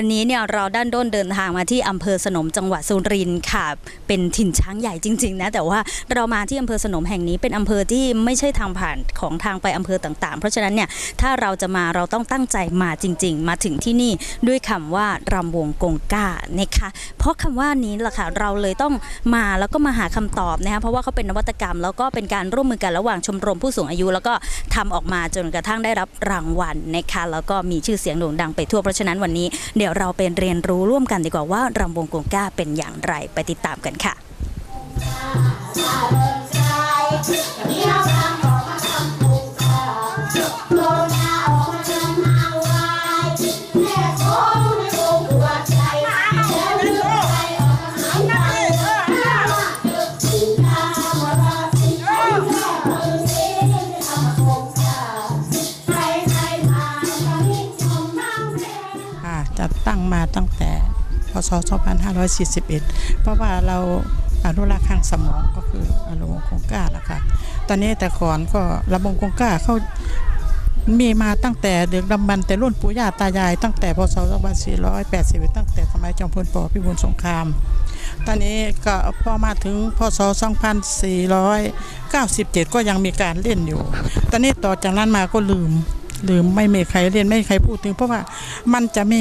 วันนี้เนี่ยเราด้านด้นเดินทางมาที่อำเภอสนมจังหวัดสุรินทร์ค่ะ เป็นถิ่นช้างใหญ่จริง ๆ นะ แต่ว่าเรามาที่อำเภอสนมแห่งนี้เป็นอำเภอที่ไม่ใช่ทางผ่านของทางไปอำเภอต่างๆ เพราะฉะนั้นเนี่ยถ้าเราจะมาเราต้องตั้งใจมาจริง ๆ มาถึงที่นี่ด้วยคำว่ารำวงกงก้านะคะเพราะคำว่านี้แหละค่ะเราเลยต้องมาแล้วก็มาหาคำตอบนะคะเพราะว่าเขาเป็นนวัตกรรม แล้วก็เป็นการร่วมมือกันระหว่างชมรมผู้สูงอายุ แล้วก็ทำออกมาจนกระทั่งได้รับรางวัลนะคะแล้วก็มีชื่อเสียงโด่งดังไปทั่วเพราะฉะนั้นวันนี้เดี๋ยวเราเป็นเรียนรู้ร่วมกันดีกว่าว่ารำวงกงก้าเป็นอย่างไรไปติดตามกันค่ะค่ะ ศ 2541 เพราะว่าเราอนุรักษ์ทางสมองก็คืออนุวงศ์คงกล้าละค่ะ ตอนนี้แต่ก่อนก็ระบงคงกล้าเขามีมาตั้งแต่เดือกดำบรรแต่รุ่นปู่ย่าตายาย ตั้งแต่พศ 2480 ตั้งแต่สมัยจอมพลปพิบูลสงคราม ตอนนี้ก็พอมาถึงพศ 2497 ก็ยังมีการเล่นอยู่ ตอนนี้ต่อจากนั้นมาก็ลืม ลืมไม่มีใครเล่นไม่มีใครพูดถึง เพราะว่ามันจะมี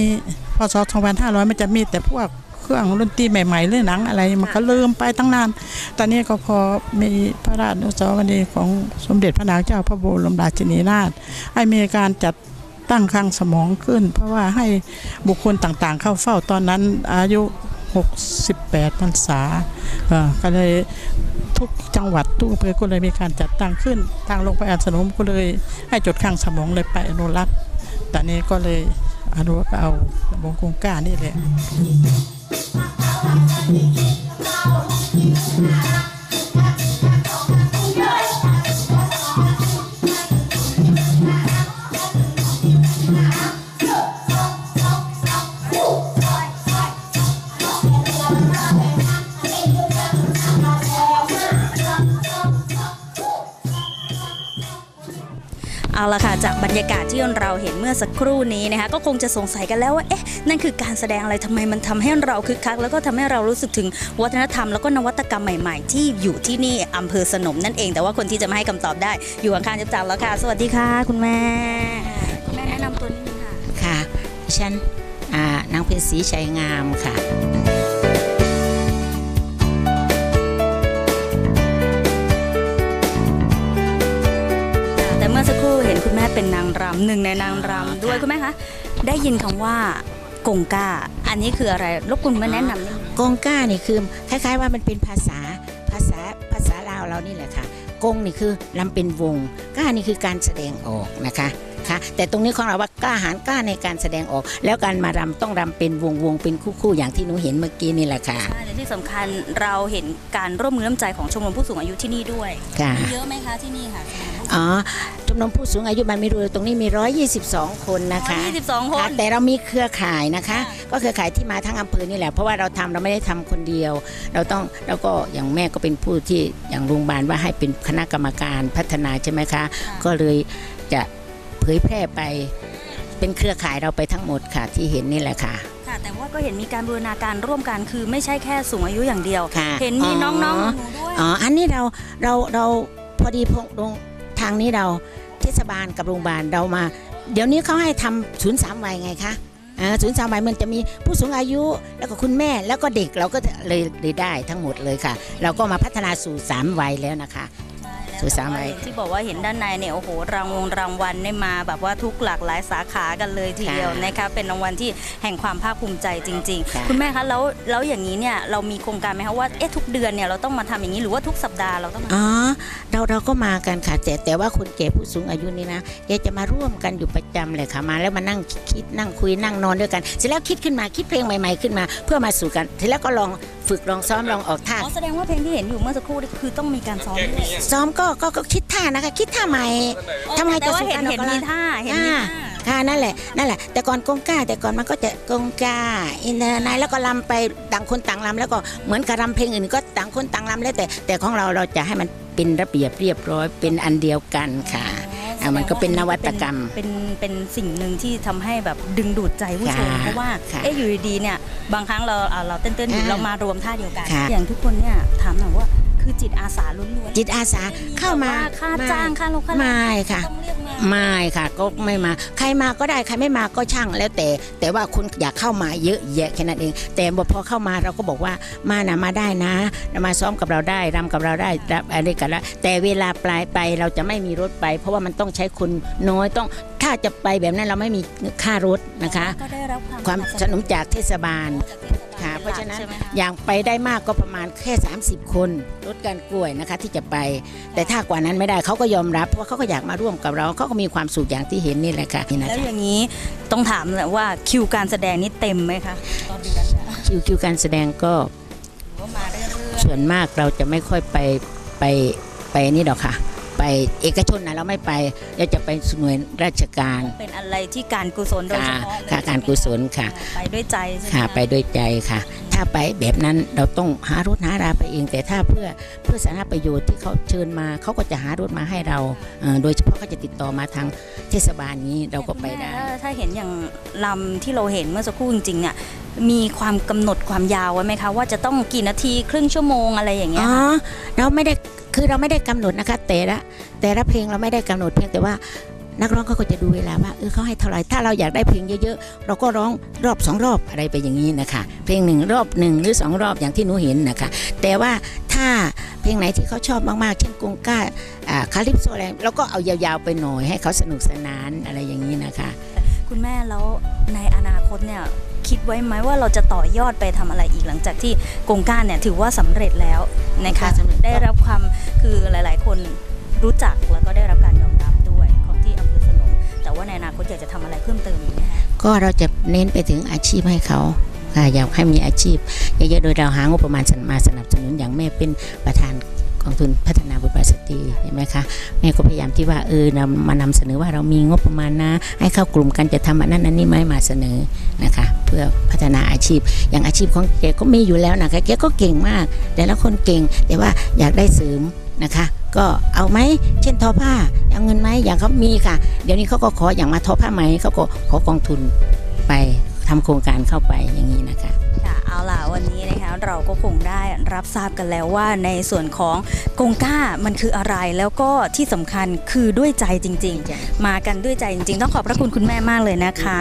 พศ2500 มันจะมีแต่พวกเครื่องดนตรีใหม่ๆเรื่องหนังอะไรมันก็ลืมไปตั้งนาน ตอนนี้ก็พอมีพระราชอนุสาวรีย์ของสมเด็จพระนางเจ้าพระบรมราชินีนาถให้มีการจัดตั้งคลังสมองขึ้น เพราะว่าให้บุคคลต่างๆเข้าเฝ้าตอนนั้นอายุ 68พรรษาเอ่อก็เลย ทุกจังหวัดทุกอำเภอก็เลยมีการจัดตั้งขึ้น ทางโรงพยาบาลสนมก็เลยให้จดขังสมองเลยไปอนุรักษ์แต่นนี้ก็เลยอนุรักษ์เอาวงกงก้านี่แหละ ยากาศที่เราเห็นเมื่อสักครู่นี้นะคะก็คงจะสงสัยกันแล้วว่าเอ๊ะนั่นคือการแสดงอะไรทำไมมันทำให้เราคึกคัก แล้วก็ทำให้เรารู้สึกถึงวัฒนธรรมแล้วก็นวัตกรรมใหม่ ๆ ที่อยู่ที่นี่อำเภอสนมนั่นเอง แต่ว่าคนที่จะมาให้คำตอบได้อยู่ข้างๆจับจังแล้วค่ะ สวัสดีค่ะ คุณแม่คุณแม่แนะนำตัวนิดนึงค่ะค่ะดิฉันอ่านางเพ็ญศรีชัยงามค่ะ เห็นคุณแม่เป็นนางรำหนึ่งในนางรำด้วยคุณแม่คะได้ยินคำว่ากงก้า อันนี้คืออะไรรบกวนคุณแม่แนะนำนิดนึงกงก้านี่คือคล้ายๆว่ามันเป็นภาษาภาษาภาษาลาวเรานี่แหละค่ะกงนี่คือลำเป็นวงก้านี่คือการแสดงออกนะคะค่ะแต่ตรงนี้ของเราว่ากล้าหาญกล้าในการแสดงออก แล้วการมารำต้องรำเป็นวงวงเป็นคู่ๆอย่างที่หนูเห็นเมื่อกี้นี่แหละค่ะใช่และที่สำคัญเราเห็นการร่วมมือน้ำใจของชมรมผู้สูงอายุที่นี่ด้วยค่ะเยอะไหมคะที่นี่ค่ะ อ๋อชมรมผู้สูงอายุมันมีรูตรงนี้มี 122 คนนะคะ22คค่ะนแต่เรามีเครือข่ายนะคะค่ะก็เครือข่ายที่มาทั้งอำเภอนี่แหละเพราะว่าเราทำเราไม่ได้ทำคนเดียว เราต้องแล้วก็อย่างแม่ก็เป็นผู้ที่อย่างโรงพยาบาลว่าให้เป็นคณะกรรมการพัฒนาใช่ไหมคะ ก็เลยจะเผยแพร่ไปเป็นเครือข่ายเราไปทั้งหมดค่ะที่เห็นนี่แหละค่ะค่ะแต่ว่าก็เห็นมีการบูรณาการร่วมกันคือไม่ใช่แค่สูงอายุอย่างเดียวค่ะเห็นมีอ๋อน้องๆหนูด้วยอ๋ออันนี้เราเราเราพอดีพงโรง ทางนี้เราเทศบาลกับโรงพยาบาลเรามา เดี๋ยวนี้เขาให้ทำศูนย์สามวัยไงคะศูนย์สามวัยมันจะมีผู้สูงอายุแล้วก็คุณแม่แล้วก็เด็กเราก็เลยได้ทั้งหมดเลยค่ะ เราก็มาพัฒนาสู่สามวัยแล้วนะคะ สู่สามวัยที่บอกว่าเห็นด้านในเนี่ยโอ้โหรางวงรางวัลได้มา แบบว่าทุกหลากหลายสาขากันเลยทีเดียวค่ะนะคะเป็นรางวัลที่แห่งความภาคภูมิใจจริง ค่ะ ๆ คุณแม่คะแล้วแล้วอย่างนี้เนี่ยเรามีโครงการไหมคะว่าเอ๊ะทุกเดือนเนี่ยเราต้องมาทำอย่างนี้หรือว่าทุกสัปดาห์เราต้องมา อ๋อเราเราก็มากันค่ะแต่แต่ว่าคนแก่ผู้สูงอายุนี่นะแกจะมาร่วมกันอยู่ประจำเลยค่ะมาแล้วมานั่งคิดนั่งคุยนั่งนอนด้วยกัน เสร็จแล้วคิดขึ้นมาคิดเพลงใหม่ ๆขึ้นมา เพื่อมาสู่กันเสร็จแล้วก็ลอง ฝึกลองซ้อมลองออกท่าอ๋อแสดงว่าเพลงที่เห็นอยู่เมื่อสักครู่นี่คือต้องมีการซ้อมด้วยซ้อมก็ก็ก็คิดท่านะคะ คิดท่าใหม่ทำไงแต่จะว่าสู่เห็กันนเห็นออกมีกำลังท่าเห็นมีอ่าท่าค่ะนั่นแหละนั่นแหละ แต่ก่อนกงก้า แต่ก่อนมันก็จะกงก้าอินเตอร์ไนแล้วก็ลำไปต่างคนต่างลำแล้วก็เหมือนกับรำเพลงอื่นก็ต่างคนต่างลำแล้วแต่แต่ของเราเราจะให้มันเป็นระเบียบเรียบร้อยเป็นอันเดียวกันค่ะแส อะมันก็เป็นนวัตกรรมเป็นเป็นสิ่งหนึ่งที่ทำให้แบบดึงดูดใจผู้ชมค่ะเพราะว่าค่ะเอ๊ะอยู่ดีๆเนี่ยบางครั้งเราอ่าเราเต้นๆอยู่อ่าเรามารวมท่าเดียวกัน ค่ะ อย่างทุกคนเนี่ยถามหน่อยว่า คือจิตอาสาล้วนๆจิตอาสาเข้ามาแบบว่ค่าจ้างค่าลงค่าแรงไม่ค่ะต้องเรียกมาไม่ค่ะ ก็ไม่มา ใครมาก็ได้ใครไม่มาก็ช่างแล้วแต่ แต่ว่าคุณอยากเข้ามาเยอะแยะแค่นั้นเอง แต่พอเข้ามาเราก็บอกว่ามานะมาได้นะ มาซ้อมกับเราได้รำกับเราได้รับอะไรกันแล้วแต่เวลาปลายไปเราจะไม่มีรถไป เพราะว่ามันต้องใช้คนน้อยต้องถ้าจะไปแบบนั้นเราไม่มีค่ารถนะคะก็ได้รับความความสนับสนุนจากเทศบาลค่ะจาก เพราะฉะนั้นใช่ไหมคอย่างไปได้มากก็ประมาณแค่ 30 คนลดการกล้วยนะคะที่จะไป แต่ถ้ากว่านั้นไม่ได้เขาก็ยอมรับเพราะว่าเขาก็อยากมาร่วมกับเราเขาก็มีความสุขอย่างที่เห็นนี่แหละค่ะนี่นะแล้วคะอย่างนี้ต้องถามเลยว่าคิวการแสดงนี่เต็มไหมคะต่อเดือนเนี่ยคิวคิวการแสดงก็หรือว่ามาเรื่อยส่วนมากเราจะไม่ค่อยไปไปไปนี่ดอกค่ะ ไปเอกชนนะเราไม่ไปเราจะไปหน่วยราชการๆเป็นอะไรที่การกุศลโดยเฉค่ะพาะเลยค่ะการกุศลค่ะ ไปด้วยใจใช่ไหมค่ะคะไปด้วยใจค่ะ ถ้าไปแบบนั้นเราต้องหารถหาราไปเอง แต่ถ้าเพื่อเพื่อสาธารณประโยชน์ที่เขาเชิญมาเขาก็จะหารถมาให้เราเอ่อโดยเฉพาะเขาจะติดต่อมาทางเทศบาลนี้เราก็ไปได้ถ้าถ้าเห็นอย่างลำที่เราเห็นเมื่อสักครู่จริงๆเนี่ยมีความกำหนดความยาวไว้ไหมคะ ว่าจะต้องกี่นาทีครึ่งชั่วโมงอะไรอย่างเงี้อ๋ยอค่ะเราไม่ได้ คือเราไม่ได้กำหนดนะคะ แต่ละแต่ละเพลงเราไม่ได้กำหนดเพียงแต่ว่านักร้องเขาก็จะดูเวลาว่าเออเขาให้เท่าไหร่ถ้าเราอยากได้เพลงเยอะๆ เราก็ร้องรอบสองรอบอะไรไปอย่างนี้นะคะ เพลงหนึ่งรอบหนึ่งหรือสองรอบอย่างที่หนูเห็นนะคะ แต่ว่าถ้าเพลงไหนที่เขาชอบมากๆ เช่นกงก้าอาคาลิปโซอะไรเราก็เอายาวๆไปหน่อยให้เขาสนุกสนานอะไรอย่างนี้นะคะ คุณแม่แล้วในอนาคตเนี่ย คิดไว้ไหมว่าเราจะต่อยอดไปทำอะไรอีกหลังจากที่โกงก้านเนี่ยถือว่าสำเร็จแล้วนะคะสำเร็จได้รับความคือหลาย ๆ คนรู้จักแล้วก็ได้รับการยอมรับด้วยของที่อำเภอสนมแต่ว่าในอนาคตอยากจะทำอะไรเพิ่มเติมอีกไหมคะก็เราจะเน้นไปถึงอาชีพให้เขาค่ะอยากให้มีอาชีพเยอะๆโดยเราหางบประมาณมาสนับสนุนอย่างแม่เป็นประธานก องทุนพัฒนาบุตรสตรีเห็นไหมคะแม่ก็พยายามที่ว่าเออนำมานำเสนอว่าเรามีงบประมาณนะ ให้เข้ากลุ่มกันจะทำอันนั้นอันนี้ไหม่มาเสนอนะคะ เพื่อพัฒนาอาชีพ อย่างอาชีพของแกก็มีอยู่แล้วนะคะแกก็เก่งมาก แต่ละคนเก่งแต่ว่าอยากได้เสริมนะคะก็เอาไหมเช่นทอผ้าเอาเงินไหมอย่างเขามีค่ะ เดี๋ยวนี้เขาก็ขออย่างมาทอผ้าไหมเขาก็ขอกองทุนไปทำโครงการเข้าไปอย่างนี้ เราก็คงได้รับทราบกันแล้วว่าในส่วนของกงก้ามันคืออะไรแล้วก็ที่สำคัญคือด้วยใจจริง ๆ มากันด้วยใจจริง ๆ ต้องขอบพระคุณคุณแม่มากเลยนะคะ